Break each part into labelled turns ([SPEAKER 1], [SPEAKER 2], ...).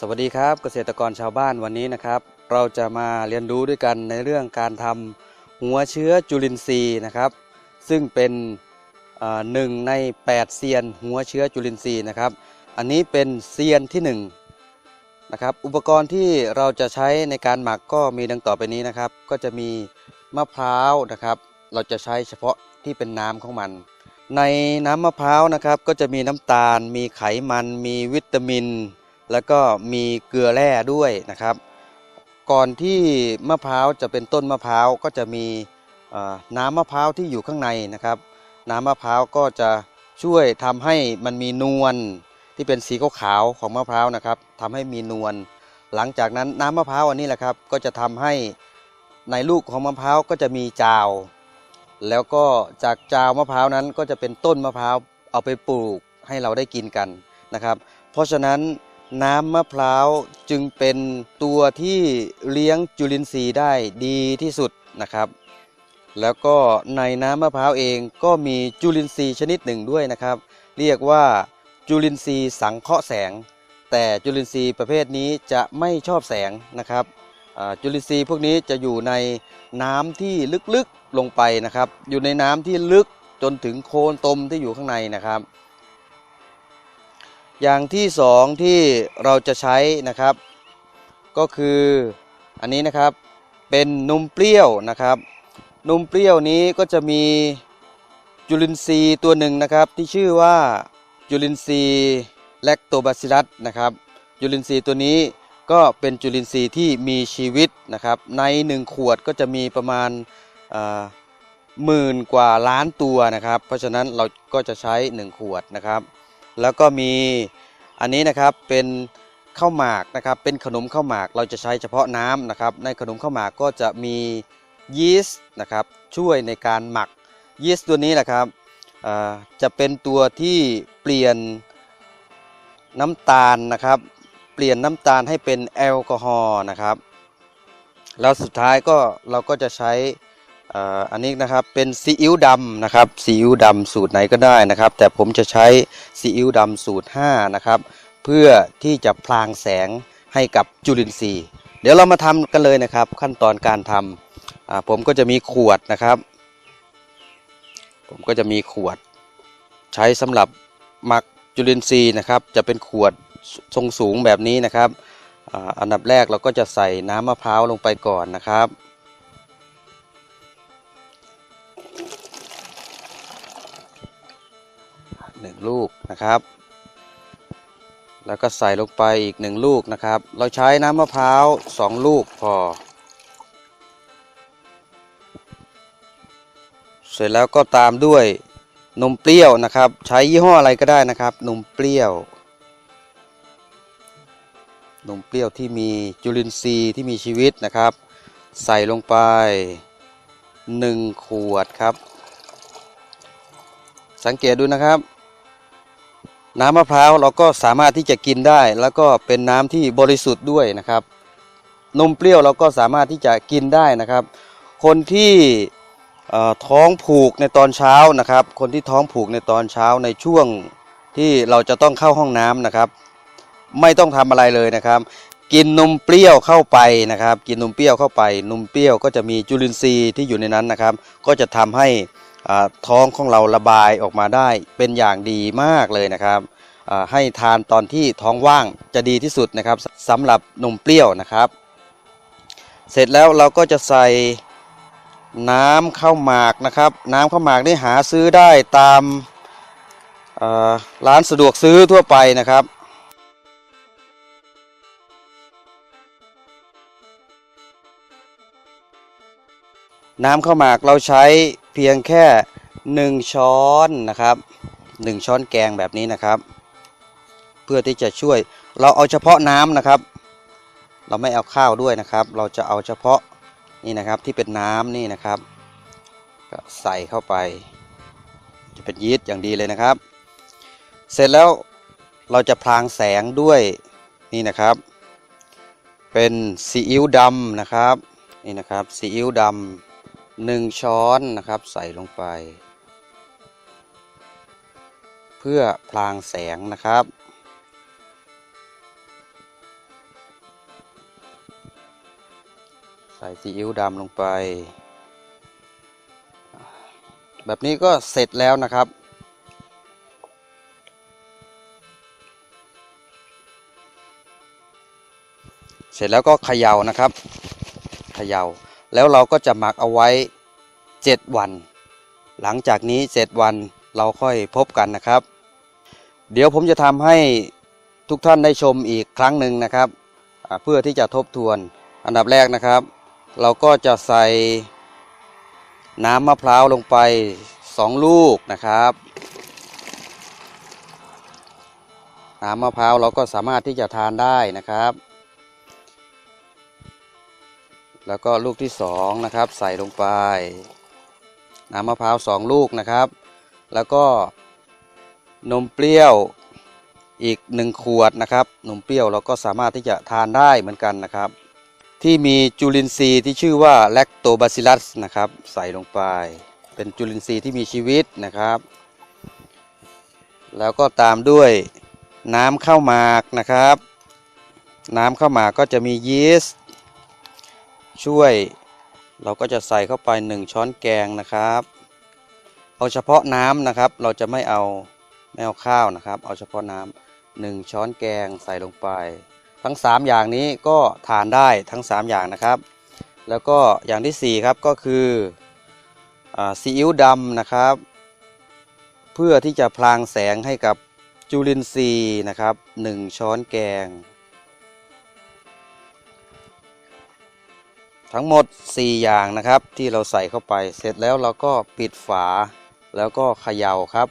[SPEAKER 1] สวัสดีครับเกษตรกรชาวบ้านวันนี้นะครับ เราจะมาเรียนรู้ด้วยกันในเรื่องการทำหัวเชื้อจุลินทรีย์นะครับ ซึ่งเป็นหนึ่งใน 8 เซียนหัวเชื้อจุลินทรีย์นะครับ อันนี้เป็นเซียนที่1นะครับอุปกรณ์ที่เราจะใช้ในการหมักก็มีดังต่อไปนี้นะครับ ก็จะมีมะพร้าวนะครับ เราจะใช้เฉพาะที่เป็นน้ำของมัน ในน้ำมะพร้าวนะครับ ก็จะมีน้ำตาล มีไขมัน มีวิตามิน แล้วก็มีเกลือแร่ด้วยนะครับ ก่อนที่มะพร้าวจะเป็นต้นมะพร้าวก็จะมีน้ำมะพร้าวที่อยู่ข้างในนะครับ น้ำมะพร้าวก็จะช่วยทำให้มันมีนวลที่เป็นสีขาวๆของมะพร้าวนะครับทำให้มีนวลหลังจากนั้นน้ำมะพร้าวอันนี้แหละครับ ก็จะทำให้ในลูกของมะพร้าวก็จะมีจาว แล้วก็จากจาวมะพร้าวนั้นก็จะเป็นต้นมะพร้าวเอาไปปลูกให้เราได้กินกันนะครับ เพราะฉะนั้น น้ำมะพร้าวจึงเป็นตัวที่เลี้ยงจุลินทรีย์ได้ดีที่สุดนะครับ แล้วก็ในน้ำมะพร้าวเองก็มีจุลินทรีย์ชนิดหนึ่งด้วยนะครับ เรียกว่าจุลินทรีย์สังเคราะห์แสง แต่จุลินทรีย์ประเภทนี้จะไม่ชอบแสงนะครับจุลินทรีย์พวกนี้จะอยู่ในน้ำที่ลึกๆลงไปนะครับ อยู่ในน้ำที่ลึกจนถึงโคนตมที่อยู่ข้างในนะครับ อย่างที่สองที่เราจะใช้นะครับ ก็คืออันนี้นะครับเป็นนมเปรี้ยวนะครับ นมเปรี้ยวนี้ก็จะมีจุลินทรีย์ตัวหนึ่งนะครับที่ชื่อว่าจุลินทรีย์แลคโตบาซิลัสนะครับจุลินทรีย์ตัวนี้ก็เป็นจุลินทรีย์ที่มีชีวิตนะครับ ในหนึ่งขวดก็จะมีประมาณหมื่นกว่าล้านตัวนะครับ เพราะฉะนั้นเราก็จะใช้ 1 ขวดนะครับ แล้วก็มีอันนี้นะครับเป็นข้าวหมากนะครับเป็นขนมข้าวหมากเราจะใช้เฉพาะน้ำนะครับในขนมข้าวหมากก็จะมียีสต์นะครับช่วยในการหมักยีสต์ตัวนี้แหละครับจะเป็นตัวที่เปลี่ยนน้ำตาลนะครับเปลี่ยนน้ำตาลให้เป็นแอลกอฮอล์นะครับแล้วสุดท้ายก็เราก็จะใช้ อันนี้นะครับเป็นซีอิ๊วดำนะครับซีอิ๊วดำสูตรไหนก็ได้นะครับ แต่ผมจะใช้ซีอิ๊วดำสูตร5นะครับเพื่อที่จะพลางแสงให้กับจุลินทรีย์ เดี๋ยวเรามาทำกันเลยนะครับ ขั้นตอนการทำผมก็จะมีขวดนะครับ ผมก็จะมีขวด ใช้สำหรับหมักจุลินทรีย์นะครับ จะเป็นขวดทรงสูงแบบนี้นะครับ อันดับแรกเราก็จะใส่น้ำมะพร้าวลงไปก่อนนะครับ หนึ่งลูกนะครับ แล้วก็ใส่ลงไปอีกหนึ่งลูกนะครับ เราใช้น้ำมะพร้าวสองลูกพอ เสร็จแล้วก็ตามด้วยนมเปรี้ยวนะครับ ใช้ยี่ห้ออะไรก็ได้นะครับ นมเปรี้ยวนมเปรี้ยวที่มีจุลินทรีย์ที่มีชีวิตนะครับ ใส่ลงไปหนึ่งขวดครับ สังเกตดูนะครับ น้ำมะพร้าวเราก็สามารถที่จะกินได้ แล้วก็เป็นน้ำที่บริสุทธิ์ด้วยนะครับ นมเปรี้ยวเราก็สามารถที่จะกินได้นะครับ คนที่ท้องผูกในตอนเช้านะครับ คนที่ท้องผูกในตอนเช้าในช่วงที่เราจะต้องเข้าห้องน้ำนะครับ ไม่ต้องทำอะไรเลยนะครับ กินนมเปรี้ยวเข้าไปนะครับ กินนมเปรี้ยวเข้าไป นมเปรี้ยวก็จะมีจุลินทรีย์ที่อยู่ในนั้นนะครับ ก็จะทำให้ ท้องของเราระบายออกมาได้เป็นอย่างดีมากเลยนะครับ ให้ทานตอนที่ท้องว่างจะดีที่สุดนะครับสำหรับนมเปรี้ยวนะครับ เสร็จแล้วเราก็จะใส่น้ำข้าวหมากนะครับ น้ำข้าวหมากนี่หาซื้อได้ตามร้านสะดวกซื้อทั่วไปนะครับน้ำข้าวหมากเราใช้ เพียงแค่ 1 ช้อนนะครับ 1 ช้อนแกงแบบนี้นะครับ เพื่อที่จะช่วยเราเอาเฉพาะน้ำนะครับ เราไม่เอาข้าวด้วยนะครับ เราจะเอาเฉพาะนี่นะครับที่เป็นน้ำนี่นะครับก็ใส่เข้าไป จะเป็นยีสต์อย่างดีเลยนะครับ เสร็จแล้วเราจะพรางแสงด้วยนี่นะครับ เป็นซีอิ๊วดำนะครับนี่นะครับซีอิ๊วดำ หนึ่งช้อนนะครับใส่ลงไป เพื่อพลางแสงนะครับ ใส่ซีอิ๊วดำลงไป แบบนี้ก็เสร็จแล้วนะครับ เสร็จแล้วก็เขย่านะครับ เขย่า แล้วเราก็จะหมักเอาไว้ 7 วัน หลังจากนี้ 7 วันเราค่อยพบกันนะครับ เดี๋ยวผมจะทำให้ทุกท่านได้ชมอีกครั้งหนึ่งนะครับ เพื่อที่จะทบทวนอันดับแรกนะครับ เราก็จะใส่น้ำมะพร้าวลงไป 2 ลูกนะครับน้ำมะพร้าวเราก็สามารถที่จะทานได้นะครับ แล้วก็ลูกที่สองนะครับใส่ลงไป น้ำมะพร้าวสองลูกนะครับ แล้วก็นมเปรี้ยวอีกหนึ่งขวดนะครับนมเปรี้ยวเราก็สามารถที่จะทานได้เหมือนกันนะครับ ที่มีจุลินทรีย์ที่ชื่อว่าแลคโตบาซิลัสนะครับใส่ลงไป เป็นจุลินทรีย์ที่มีชีวิตนะครับ แล้วก็ตามด้วยน้ำข้าวหมากนะครับ น้ำข้าวหมากก็จะมียีสต์ ช่วย เราก็จะใส่เข้าไป 1 ช้อนแกงนะครับ เอาเฉพาะน้ำนะครับ เราจะไม่เอาไม่เอาข้าวนะครับ เอาเฉพาะน้ำหนึ่งช้อนแกงใส่ลงไป ทั้ง 3 อย่างนี้ก็ทานได้ทั้ง 3 อย่างนะครับ แล้วก็อย่างที่ 4 ครับก็คืออซีอิ๊วดำนะครับ เพื่อที่จะพลางแสงให้กับจุลินทรีย์นะครับ 1 ช้อนแกง ทั้งหมด 4 อย่างนะครับ ที่เราใส่เข้าไปเสร็จแล้วเราก็ปิดฝาแล้วก็เขย่าครับ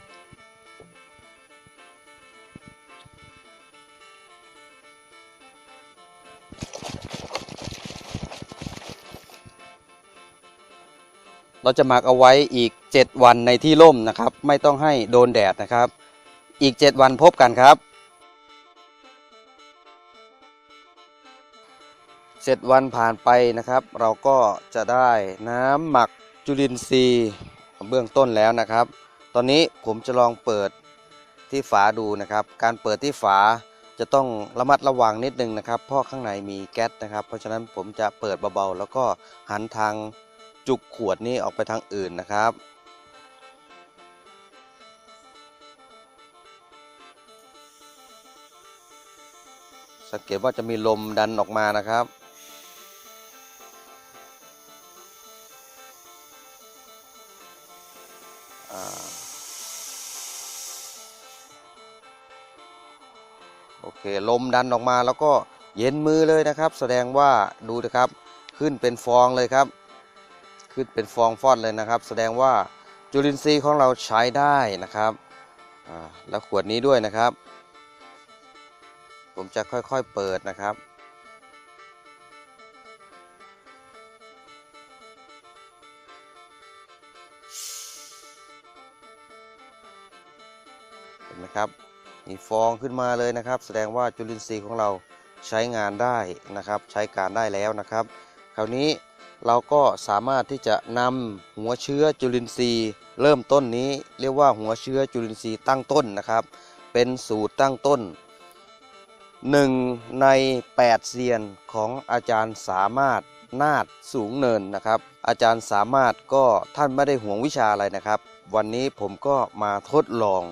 [SPEAKER 1] เราจะหมักเอาไว้อีก 7 วันในที่ร่มนะครับ ไม่ต้องให้โดนแดดนะครับ อีก 7 วันพบกันครับ เจ็ดวันผ่านไปนะครับ เราก็จะได้น้ำหมักจุลินทรีย์เบื้องต้นแล้วนะครับ ตอนนี้ผมจะลองเปิดที่ฝาดูนะครับ การเปิดที่ฝาจะต้องระมัดระวังนิดนึงนะครับ เพราะข้างในมีแก๊สนะครับ เพราะฉะนั้นผมจะเปิดเบาๆ แล้วก็หันทางจุกขวดนี้ออกไปทางอื่นนะครับ สังเกตว่าจะมีลมดันออกมานะครับ โอเคลมดันออกมาแล้วก็เย็นมือเลยนะครับ แสดงว่าดูนะครับขึ้นเป็นฟองเลยครับ ขึ้นเป็นฟองฟอดเลยนะครับ แสดงว่าจุลินทรีย์ของเราใช้ได้นะครับแล้วขวดนี้ด้วยนะครับ ผมจะค่อยๆเปิดนะครับเห็นไหมครับ มีฟองขึ้นมาเลยนะครับ แสดงว่าจุลินทรีย์ของเราใช้งานได้นะครับ ใช้การได้แล้วนะครับ คราวนี้เราก็สามารถที่จะนำหัวเชื้อจุลินทรีย์ เริ่มต้นนี้ เรียกว่าหัวเชื้อจุลินทรีย์ตั้งต้นนะครับ เป็นสูตรตั้งต้นหนึ่งใน 8เซียนของอาจารย์สามารถนาดสูงเนินนะครับ อาจารย์สามารถก็ท่านไม่ได้ห่วงวิชาอะไรนะครับ วันนี้ผมก็มาทดลอง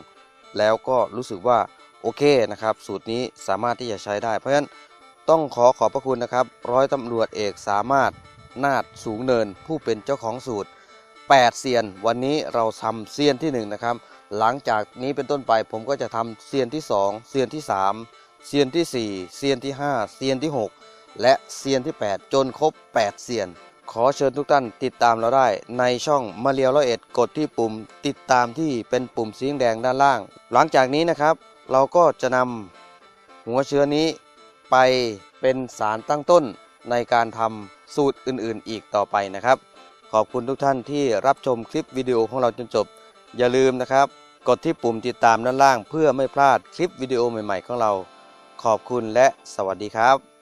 [SPEAKER 1] แล้วก็รู้สึกว่าโอเคนะครับ สูตรนี้สามารถที่จะใช้ได้ เพราะฉะนั้นต้องขอขอบพระคุณนะครับ ร้อยตำรวจเอกสามารถนาดสูงเนิน ผู้เป็นเจ้าของสูตร 8 เซียน วันนี้เราทำเซียนที่1นะครับหลังจากนี้เป็นต้นไปผมก็จะทำเซียนที่ 2 เซียนที่ 3 เซียนที่ 4 เซียนที่ 5 เซียนที่ 6 และเซียนที่ 8 จนครบ 8 เซียน ขอเชิญทุกท่านติดตามเราได้ในช่องมาเรียวร้อยเอ็ดกดที่ปุ่ม ติดตามที่เป็นปุ่มสีแดงด้านล่าง หลังจากนี้นะครับ เราก็จะนำหัวเชื้อนี้ไปเป็นสารตั้งต้นในการทำสูตรอื่นๆ อีกต่อไปนะครับ ขอบคุณทุกท่านที่รับชมคลิปวิดีโอของเราจนจบ อย่าลืมนะครับ กดที่ปุ่มติดตามด้านล่าง เพื่อไม่พลาดคลิปวิดีโอใหม่ๆของเรา ขอบคุณและสวัสดีครับ